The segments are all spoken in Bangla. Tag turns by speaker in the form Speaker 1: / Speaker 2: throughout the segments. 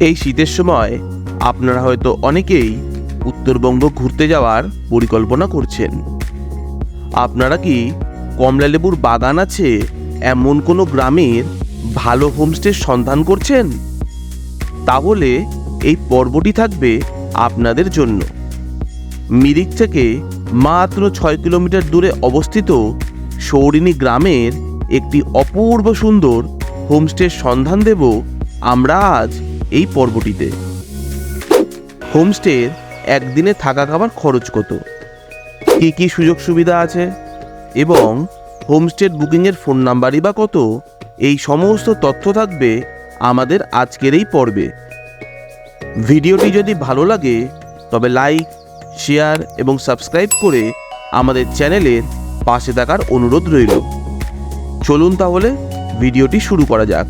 Speaker 1: এই শীতের সময় আপনারা হয়তো অনেকেই উত্তরবঙ্গ ঘুরতে যাওয়ার পরিকল্পনা করছেন। আপনারা কি কমলালেবুর বাগান আছে এমন কোনো গ্রামের ভালো হোমস্টের সন্ধান করছেন? তাহলে এই পর্বটি থাকবে আপনাদের জন্য। মিরিক থেকে মাত্র ছয় কিলোমিটার দূরে অবস্থিত সৌরিনী গ্রামের একটি অপূর্ব সুন্দর হোমস্টের সন্ধান দেব আমরা আজ এই পর্বটিতে হোমস্টের একদিনে থাকা খাবার খরচ কত কী কী সুযোগ সুবিধা আছে? এবং হোমস্টের বুকিংয়ের ফোন নাম্বারই বা কত? এই সমস্ত তথ্য থাকবে আমাদের আজকের এই পর্বে। ভিডিওটি যদি ভালো লাগে, তবে লাইক, শেয়ার এবং সাবস্ক্রাইব করে আমাদের চ্যানেলের পাশে থাকার অনুরোধ রইল। চলুন তাহলে ভিডিওটি শুরু করা যাক।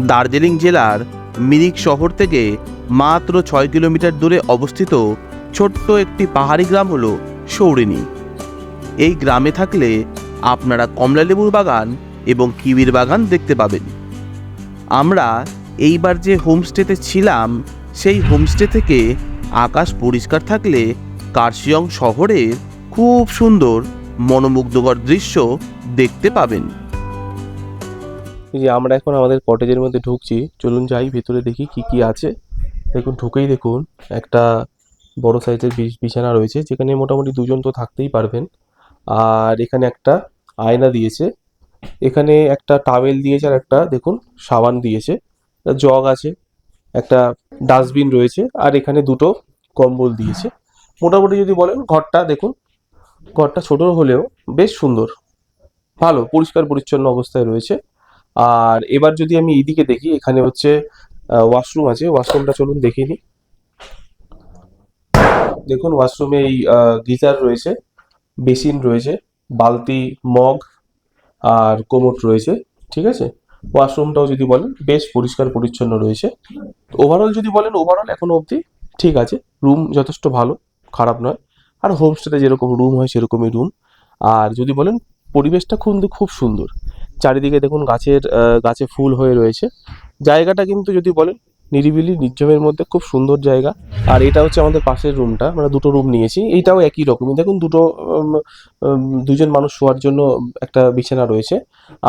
Speaker 1: দার্জিলিং জেলার মিরিক শহর থেকে মাত্র ছয় কিলোমিটার দূরে অবস্থিত ছোট্ট একটি পাহাড়ি গ্রাম হলো সৌরিনী এই গ্রামে থাকলে আপনারা কমলালেবুর বাগান এবং কিবির বাগান দেখতে পাবেন। আমরা এইবার যে হোমস্টেতে ছিলাম, সেই হোমস্টে থেকে আকাশ পরিষ্কার থাকলে কার্শিয়ং শহরের খুব সুন্দর, মনোমুগ্ধকর দৃশ্য দেখতে পাবেন।
Speaker 2: যে আমরা এখন আমাদের কটেজের মধ্যে ঢুকছি, চলুন যাই, ভেতরে দেখি কি কি আছে। দেখুন, ঢুকেই দেখুন, একটা বড় সাইজের বিছ- বিছানা রয়েছে, যেখানে মোটামুটি দুজন তো থাকতেই পারবেন। আর এখানে একটা আয়না দিয়েছে, এখানে একটা টাওয়েল দিয়েছে আর একটা, দেখুন, সাবান দিয়েছে জগ আছে, একটা ডাস্টবিন রয়েছে, আর এখানে দুটো কম্বল দিয়েছে। মোটামুটি যদি বলেন, ঘরটা দেখুন, ঘরটা ছোট হলেও বেশ সুন্দর। ভালো পরিষ্কার পরিচ্ছন্ন অবস্থায় রয়েছে। আর এবার যদি আমি এইদিকে দেখি, এখানে হচ্ছে ওয়াশরুম আছে। ওয়াশরুমটা চলুন দেখে নিই। দেখুন ওয়াশরুমে এই গিজার রয়েছে, বেসিন রয়েছে, বালতি, মগ আর কোমোট রয়েছে, ঠিক আছে? ওয়াশরুমটাও যদি বলেন, বেশ পরিষ্কার পরিচ্ছন্ন রয়েছে। ওভারঅল যদি বলেন ওভারঅল এখনও অবধি ঠিক আছে। রুম যথেষ্ট ভালো, খারাপ নয়। আর হোমস্টেতে যেরকম রুম হয়, সেরকমই রুম আর যদি বলেন, পরিবেশটা খুব খুব সুন্দর। চারিদিকে দেখুন গাছের গাছে ফুল হয়ে রয়েছে। জায়গাটা কিন্তু যদি বলেন, নিরিবিলি, নির্জমের মধ্যে খুব সুন্দর জায়গা। আর এটা হচ্ছে আমাদের পাশের রুমটা, আমরা দুটো রুম নিয়েছি। এইটাও একই রকমই। দেখুন দুটো দুজন মানুষ শোয়ার জন্য একটা বিছানা রয়েছে,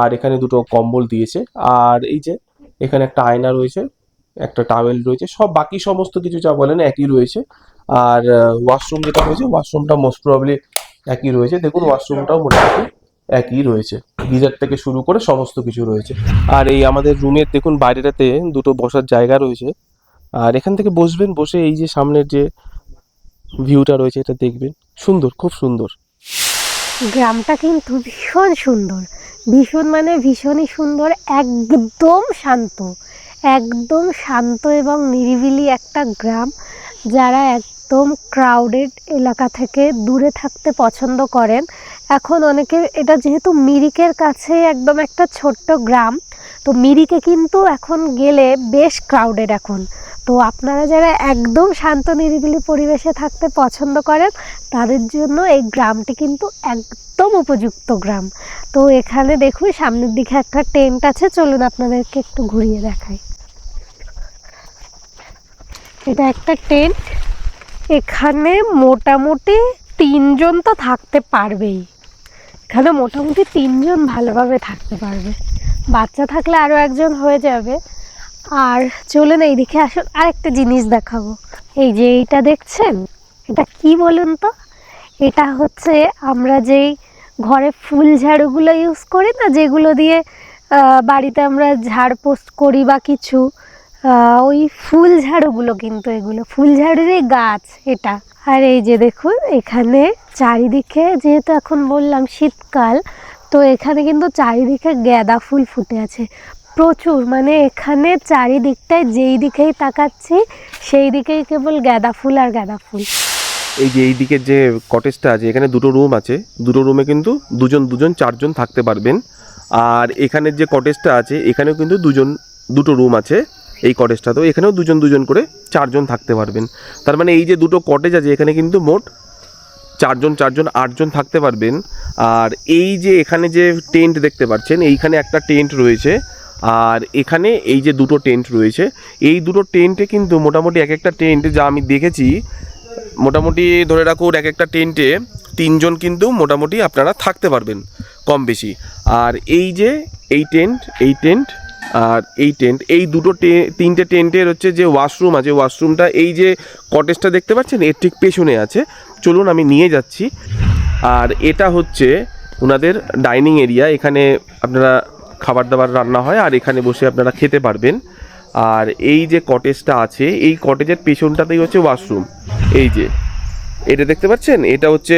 Speaker 2: আর এখানে দুটো কম্বল দিয়েছে। আর এই যে, এখানে একটা আয়না রয়েছে, একটা টাওয়েল রয়েছে, সব বাকি সমস্ত কিছু যা বলেন একই রয়েছে। আর ওয়াশরুম যেটা রয়েছে, ওয়াশরুমটা মোস্ট প্রবলি একই রয়েছে। দেখুন, ওয়াশরুমটাও মোটামুটি একই রয়েছে। গিজার থেকে শুরু করে সমস্ত কিছু রয়েছে। আর এই আমাদের রুমের দেখুন বাইরেটাতে দুটো বসার জায়গা রয়েছে। আর এখান থেকে বসবেন, বসে এই যে সামনের যে ভিউটা রয়েছে, এটা দেখবেন। সুন্দর, খুব সুন্দর।
Speaker 3: গ্রামটা কিন্তু ভীষণ সুন্দর। ভীষণ মানে ভীষণই সুন্দর, একদম শান্ত। একদম শান্ত এবং নিরিবিলি একটা গ্রাম। যারা একদম ক্রাউডেড এলাকা থেকে দূরে থাকতে পছন্দ করেন, এখন অনেকে, এটা যেহেতু মিরিকের কাছে একদম একটা ছোট্ট গ্রাম, তো মিরিকে কিন্তু এখন গেলে বেশ ক্রাউডেড এখন। তো আপনারা যারা একদম শান্ত, নিরিবিলি পরিবেশে থাকতে পছন্দ করেন, তাদের জন্য এই গ্রামটি কিন্তু একদম উপযুক্ত গ্রাম। তো এখানে দেখুন, সামনের দিকে একটা টেন্ট আছে, চলুন আপনাদেরকে একটু ঘুরিয়ে দেখাই। এটা একটা টেন্ট। এখানে মোটামুটি তিনজন তো থাকতে পারবেই। এখানে মোটামুটি তিনজন ভালোভাবে থাকতে পারবে। বাচ্চা থাকলে আরও একজন হয়ে যাবে। আর চলুন এইদিকে আসুন, আরেকটা জিনিস দেখাবো। এই যে এইটা দেখছেন? এটা কি বলুন তো? এটা হচ্ছে আমরা যেই ঘরে ফুল ঝাড়ুগুলো ইউজ করি না, যেগুলো দিয়ে বাড়িতে আমরা ঝাড় পোস্ট করি বা কিছু ওই ফুল ঝাড়ুগুলো কিন্তু এগুলো। ফুল ঝাড়ুরই গাছ এটা। আর এই যে দেখুন, এখানে চারিদিকে যেহেতু এখন বললাম শীতকাল, তো এখানে কিন্তু চারিদিকে গাঁদা ফুল ফুটে আছে। প্রচুর মানে এখানে চারিদিকটায় যেই দিকেই তাকাচ্ছি, সেই দিকেই কেবল গাঁদা ফুল আর গাঁদা ফুল।
Speaker 2: এই যে এই দিকের যে কটেজটা আছে, এখানে দুটো রুম আছে। দুটো রুমে কিন্তু দুজন দুজন, চারজন থাকতে পারবেন। আর এখানের যে কটেজটা আছে, এখানেও কিন্তু দুজন, দুটো রুম আছে। এই কটেজটাতেও এখানেও দুজন দুজন করে চারজন থাকতে পারবেন। তার মানে এই যে দুটো কটেজ আছে, এখানে কিন্তু মোট চারজন চারজন, আটজন থাকতে পারবেন। আর এই যে এখানে যে টেন্ট দেখতে পাচ্ছেন, এইখানে একটা টেন্ট রয়েছে। আর এখানে এই যে দুটো টেন্ট রয়েছে, এই দুটো টেন্টে কিন্তু মোটামুটি এক একটা টেন্ট যা আমি দেখেছি, মোটামুটি ধরে রাখুন এক একটা টেন্টে তিনজন কিন্তু মোটামুটি আপনারা থাকতে পারবেন কম বেশি। আর এই যে এই টেন্ট এই টেন্ট আর এই টেন্ট এই দুটো তিনটে টেন্টের হচ্ছে যে ওয়াশরুম আছে ওয়াশরুমটা এই যে কটেজটা দেখতে পাচ্ছেন, এর ঠিক পেছনে আছে। চলুন আমি নিয়ে যাচ্ছি। আর এটা হচ্ছে ওনাদের ডাইনিং এরিয়া এখানে আপনারা খাবার দাবার রান্না হয় আর এখানে বসে আপনারা খেতে পারবেন। আর এই যে কটেজটা আছে, এই কটেজের পেছনটাতেই হচ্ছে ওয়াশরুম এই যে, এটা দেখতে পাচ্ছেন? এটা হচ্ছে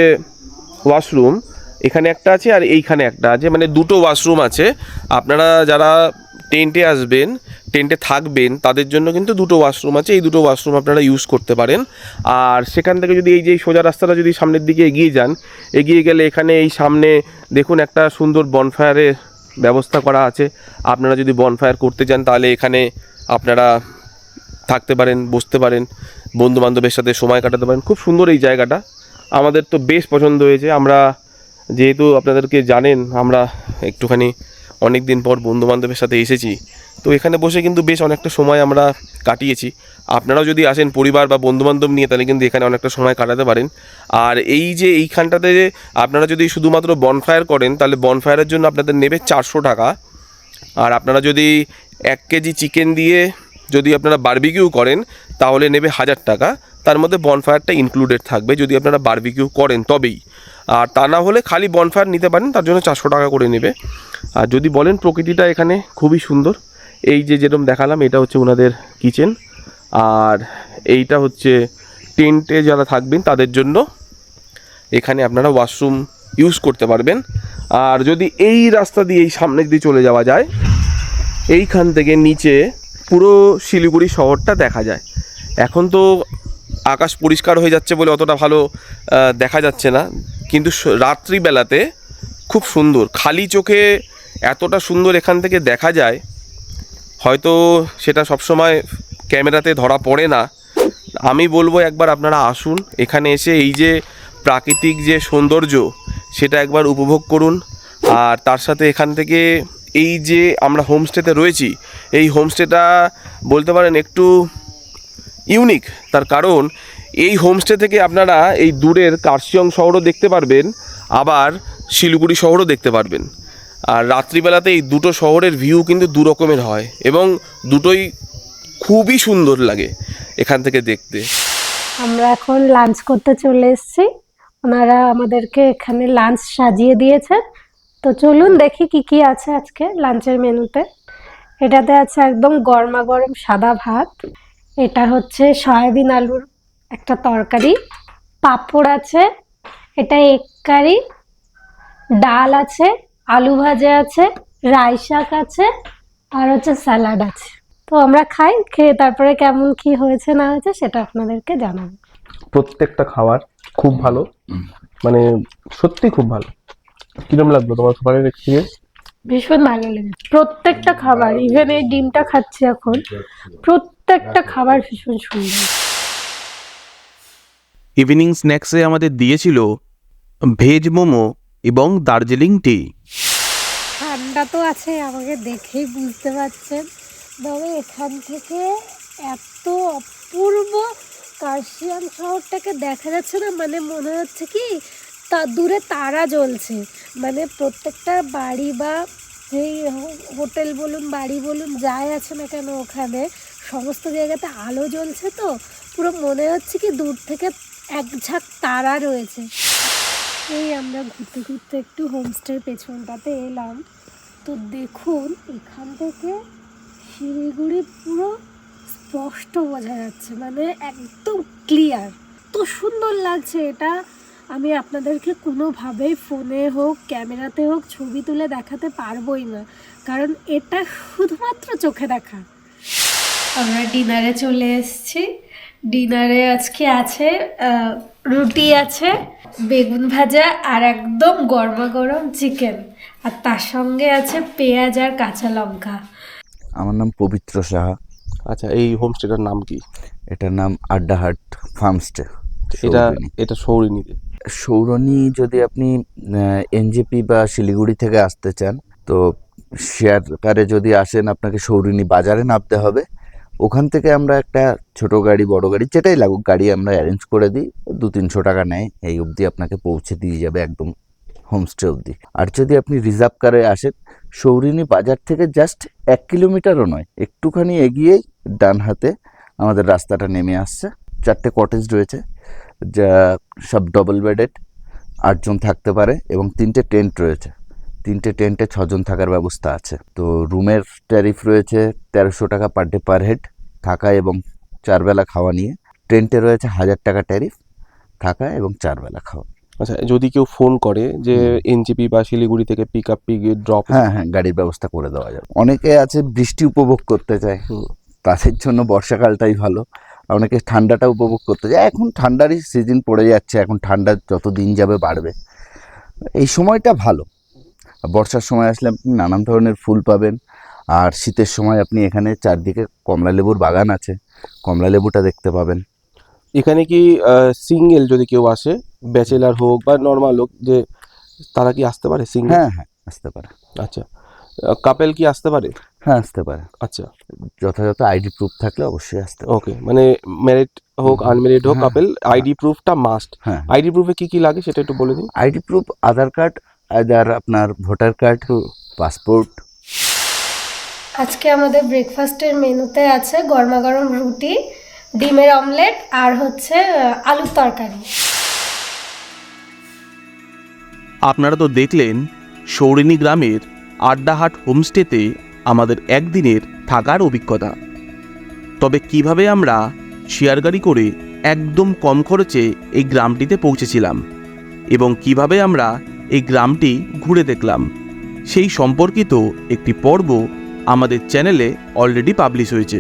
Speaker 2: ওয়াশরুম এখানে একটা আছে আর এইখানে একটা আছে। মানে দুটো ওয়াশরুম আছে। আপনারা যারা টেন্টে আসবেন, টেন্টে থাকবেন, তাদের জন্য কিন্তু দুটো ওয়াশরুম আছে। এই দুটো ওয়াশরুম আপনারা ইউজ করতে পারেন। আর সেখান থেকে যদি এই যে সোজা রাস্তাটা যদি সামনের দিকে এগিয়ে যান, এগিয়ে গেলে এখানে এই সামনে দেখুন একটা সুন্দর বনফায়ারের ব্যবস্থা করা আছে। আপনারা যদি বনফায়ার করতে চান, তাহলে এখানে আপনারা থাকতে পারেন, বসতে পারেন বন্ধু বান্ধবের সাথে সময় কাটাতে পারেন। খুব সুন্দর এই জায়গাটা। আমাদের তো বেশ পছন্দ হয়েছে। আমরা যেহেতু আপনাদেরকে জানেন, আমরা একটুখানি অনেক দিন পর বন্ধু বান্ধবের সাথে এসেছি। তো এখানে বসে কিন্তু বেশ অনেকটা সময় আমরা কাটিয়েছি। আপনারাও যদি আসেন পরিবার বা বন্ধু বান্ধব নিয়ে, তাহলে কিন্তু এখানে অনেকটা সময় কাটাতে পারেন। আর এই যে এইখানটাতে আপনারা যদি শুধুমাত্র বনফায়ার করেন, তাহলে বনফায়ারের জন্য আপনাদের নেবে চারশো টাকা। আর আপনারা যদি এক কেজি চিকেন দিয়ে যদি আপনারা বারবিকিউ করেন, তাহলে নেবে হাজার টাকা। তার মধ্যে বনফায়ারটা ইনক্লুডেড থাকবে যদি আপনারা বারবিকিউ করেন তবেই। আর তা না হলে খালি বনফায়ার নিতে পারেন, তার জন্য চারশো টাকা করে নেবে। আর যদি বলেন প্রকৃতিটা এখানে খুবই সুন্দর, এই যে যেরকম দেখালাম, এটা হচ্ছে ওনাদের কিচেন আর এইটা হচ্ছে টেন্টে যারা থাকবেন, তাদের জন্য এখানে আপনারা ওয়াশরুম ইউজ করতে পারবেন। আর যদি এই রাস্তা দিয়ে এই সামনে যদি চলে যাওয়া যায়, এইখান থেকে নিচে পুরো শিলিগুড়ি শহরটা দেখা যায়। এখন তো আকাশ পরিষ্কার হয়ে যাচ্ছে বলে অতটা ভালো দেখা যাচ্ছে না। কিন্তু রাত্রিবেলাতে খুব সুন্দর। খালি চোখে এতটা সুন্দর এখান থেকে দেখা যায়, হয়তো সেটা সবসময় ক্যামেরাতে ধরা পড়ে না। আমি বলব একবার আপনারা আসুন, এখানে এসে এই যে প্রাকৃতিক যে সৌন্দর্য, সেটা একবার উপভোগ করুন। আর তার সাথে এখান থেকে এই যে আমরা হোমস্টেতে রয়েছি, এই হোমস্টেটা বলতে পারেন একটু ইউনিক। তার কারণ এই হোমস্টে থেকে আপনারা এই দূরের কার্শিয়ং শহরও দেখতে পারবেন, আবার শিলিগুড়ি শহরও দেখতে পারবেন। আর রাত্রিবেলাতে এই দুটো শহরের ভিউ কিন্তু দু রকমের হয় এবং দুটোই খুবই সুন্দর লাগে এখান থেকে দেখতে।
Speaker 3: আমরা এখন লাঞ্চ করতে চলে এসেছি। ওনারা আমাদেরকে এখানে লাঞ্চ সাজিয়ে দিয়েছেন। তো চলুন দেখি কি কি আছে আজকে লাঞ্চের মেনুতে। এটাতে আছে একদম গরমা গরম সাদা ভাত। এটা হচ্ছে সয়াবিন আলুর একটা তরকারি পাঁপড় আছে এটা এগ কারি ডাল আছে আলু ভাজা আছে রাই শাক আছে আর হচ্ছে স্যালাড আছে। তো আমরা খাই খেয়ে তারপরে কেমন কি হয়েছে না হয়েছে সেটা আপনাদেরকে জানাব।
Speaker 4: প্রত্যেকটা খাবার খুব ভালো মানে সত্যি খুব ভালো। কিরম লাগল তোমার খাবারের এক্সপিরিয়েন্স
Speaker 3: ভীষণ ভালো লেগেছে। প্রত্যেকটা খাবার ইভেন এই ডিমটা খাচ্ছি এখন প্রত্যেকটা খাবার ভীষণ সুন্দর।
Speaker 2: ইভিনিং স্ন্যাক্সে আমাদের দিয়েছিল ভেজ মোমো এবং দার্জিলিং টি।
Speaker 3: ঠান্ডা তো আছে, আমাকে দেখেই বুঝতে পারছেন। তবে এখান থেকে এত অপূর্ব কার্শিয়াং শহরটাকে দেখা যাচ্ছে না মানে মনে হচ্ছে কি, তা দূরে তারা জ্বলছে। মানে প্রত্যেকটা বাড়ি বা যেই হোটেল বলুন, বাড়ি বলুন, যাই আছে না কেন ওখানে, সমস্ত জায়গাতে আলো জ্বলছে তো। পুরো মনে হচ্ছে কি দূর থেকে এক ঝাঁক তারা রয়েছে। এই আমরা ঘুরতে ঘুরতে একটু হোমস্টের পেছনটাতে এলাম। তো দেখুন, এখান থেকে শিলিগুড়ি পুরো স্পষ্ট বোঝা যাচ্ছে মানে একদম ক্লিয়ার তো সুন্দর লাগছে এটা। আমি আপনাদেরকে কোনোভাবেই ফোনে হোক, ক্যামেরাতে হোক, ছবি তুলে দেখাতে পারবোই না। কারণ এটা শুধুমাত্র চোখে দেখা। আমরা ডিনারে চলে এসেছি। ডিনারে আজকে আছে আহ, রুটি আছে বেগুন ভাজা আর একদম গরমা গরম চিকেন। আর তার সঙ্গে আছে পেঁয়াজ আর কাঁচা লঙ্কা।
Speaker 5: আমার নাম পবিত্র সাহা।
Speaker 4: আচ্ছা এই হোমস্টেটার নাম কি?
Speaker 5: এটার নাম আড্ডাহাট ফার্মস্টে
Speaker 4: এটা এটা সৌরিনীতে
Speaker 5: সৌরণী যদি আপনি এনজেপি বা শিলিগুড়ি থেকে আসতে চান তো শেয়ার কারে যদি আসেন আপনাকে সৌরিনী বাজারে নামতে হবে। ওখান থেকে আমরা একটা ছোট গাড়ি, বড় গাড়ি, যেটাই লাগুক, গাড়ি আমরা অ্যারেঞ্জ করে দিই। দু তিনশো টাকা নেয়, এই অবধি আপনাকে পৌঁছে দিয়ে যাবে একদম হোমস্টে অবধি। আর যদি আপনি রিজার্ভ কারে আসেন, সৌরিনী বাজার থেকে জাস্ট এক কিলোমিটারও নয়, একটুখানি এগিয়েই ডান হাতে আমাদের রাস্তাটা নেমে আসছে। চারটে কটেজ রয়েছে, যা সব ডবল বেডেড আটজন থাকতে পারে এবং তিনটে টেন্ট রয়েছে। তিনটে টেন্টে ছজন থাকার ব্যবস্থা আছে। তো রুমের ট্যারিফ রয়েছে তেরোশো টাকা পার ডে পার হেড থাকা এবং চারবেলা খাওয়া নিয়ে। টেন্টে রয়েছে হাজার টাকা ট্যারিফ থাকা এবং চারবেলা খাওয়া।
Speaker 2: আচ্ছা যদি কেউ ফোন করে যে এনজিপি বা শিলিগুড়ি থেকে পিক আপ পিক ড্রপ
Speaker 5: হ্যাঁ হ্যাঁ গাড়ির ব্যবস্থা করে দেওয়া যাবে। অনেকে আছে বৃষ্টি উপভোগ করতে চায়। তাদের জন্য বর্ষাকালটাই ভালো। অনেকে ঠান্ডাটা উপভোগ করতে চায়। এখন ঠান্ডারই সিজন পড়ে যাচ্ছে। এখন ঠান্ডা যত দিন যাবে বাড়বে। এই সময়টা ভালো। বর্ষার সময় আসলে আপনি নানান ধরনের ফুল পাবেন। আর শীতের সময় আপনি এখানে চারদিকে কমলা লেবুর বাগান আছে কমলা লেবুটা দেখতে পাবেন।
Speaker 2: এখানে কি সিঙ্গেল যদি কেউ আসে ব্যাচেলার হোক বা নর্মাল হোক যে তারা কি আসতে পারে সিঙ্গেল?
Speaker 5: হ্যাঁ হ্যাঁ আসতে পারে।
Speaker 2: আচ্ছা কাপেল কি আসতে পারে?
Speaker 5: হ্যাঁ আসতে পারে।
Speaker 2: আচ্ছা।
Speaker 5: যথাযথ আইডি প্রুফ থাকলে অবশ্যই আসতে
Speaker 2: ওকে মানে ম্যারিড হোক আনম্যারিড হোক
Speaker 5: হ্যাঁ,
Speaker 2: কাপেল আইডি প্রুফটা মাস্ট
Speaker 5: হ্যাঁ।
Speaker 2: আইডি প্রুফে কি কি লাগে সেটা একটু বলে দিন।
Speaker 5: ID proof Aadhaar card other আপনার ভোটার কার্ড পাসপোর্ট।
Speaker 3: আজকে আমাদের ব্রেকফাস্টের মেনুতে আছে গরমা গরম রুটি ডিমের অমলেট আর হচ্ছে আলুর তরকারি।
Speaker 1: আপনারা তো দেখলেন সৌরিনী গ্রামের আড্ডাহাট হোমস্টেতে আমাদের একদিনের থাকার অভিজ্ঞতা। তবে কীভাবে আমরা শেয়ার গাড়ি করে একদম কম খরচে এই গ্রামটিতে পৌঁছেছিলাম এবং কীভাবে আমরা এই গ্রামটি ঘুরে দেখলাম। সেই সম্পর্কিত একটি পর্ব আমাদের চ্যানেলে অলরেডি পাবলিশ হয়েছে।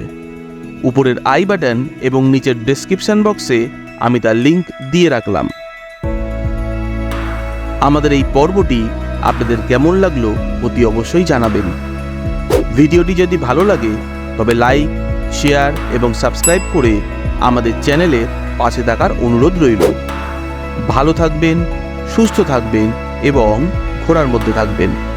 Speaker 1: উপরের আই বাটন এবং নিচের ডেসক্রিপশন বক্সে আমি তার লিংক দিয়ে রাখলাম। আমাদের এই পর্বটি আপনাদের কেমন লাগল অতি অবশ্যই জানাবেন। ভিডিওটি যদি ভালো লাগে, তবে লাইক শেয়ার এবং সাবস্ক্রাইব করে আমাদের চ্যানেলের পাশে থাকার অনুরোধ রইল। ভালো থাকবেন, সুস্থ থাকবেন এবং ঘোড়ার মধ্যে থাকবেন।